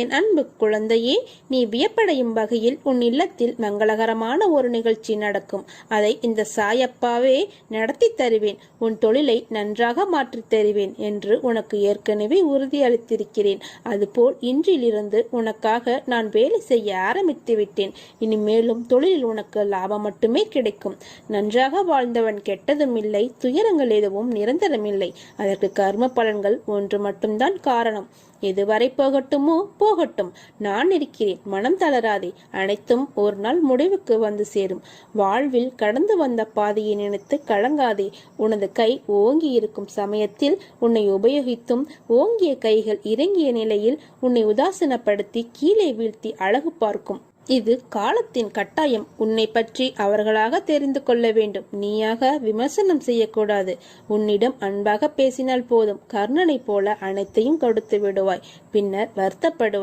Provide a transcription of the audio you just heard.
என் அன்பு குழந்தையே நீ வியப்படையும் வகையில் உன் இல்லத்தில் மங்களகரமான ஒரு நிகழ்ச்சி நடக்கும். அதை இந்த சாயப்பாவே நடத்தி தருவேன். உன் தொழிலை நன்றாக மாற்றித் தருவேன் என்று உனக்கு ஏற்கனவே உறுதியளித்திருக்கிறேன். அதுபோல் இன்றிலிருந்து உனக்காக நான் வேலை செய்ய ஆரம்பித்து விட்டேன். இனிமேலும் தொழிலில் உனக்கு லாபம் மட்டுமே கிடைக்கும். நன்றாக வாழ்ந்தவன் கெட்டதும் இல்லை துயரங்கள் எதுவும் நிரந்தரமில்லை. அதற்கு கர்ம பலன்கள் ஒன்று மட்டும்தான் காரணம். எதுவரை போகட்டுமோ போகட்டும். நான் இருக்கிறேன். மனம் தளராதே. அனைத்தும் ஒரு நாள் முடிவுக்கு வந்து சேரும். வாழ்வில் கடந்து வந்த பாதையை நினைத்து கலங்காதே. உனது கை ஓங்கி இருக்கும் சமயத்தில் உன்னை உபயோகித்தும் ஓங்கிய கைகள் இறங்கிய நிலையில் உன்னை உதாசீனப்படுத்தி கீழே வீழ்த்தி அழகு பார்க்கும். இது காலத்தின் கட்டாயம். உன்னை பற்றி அவர்களாக தெரிந்து கொள்ள வேண்டும். நீயாக விமர்சனம் செய்யக்கூடாது. உன்னிடம் அன்பாக பேசினால் போதும். கர்ணனைப் போல அனைத்தையும் கொடுத்து விடுவாய். பின்னர் வருத்தப்படுவாய்.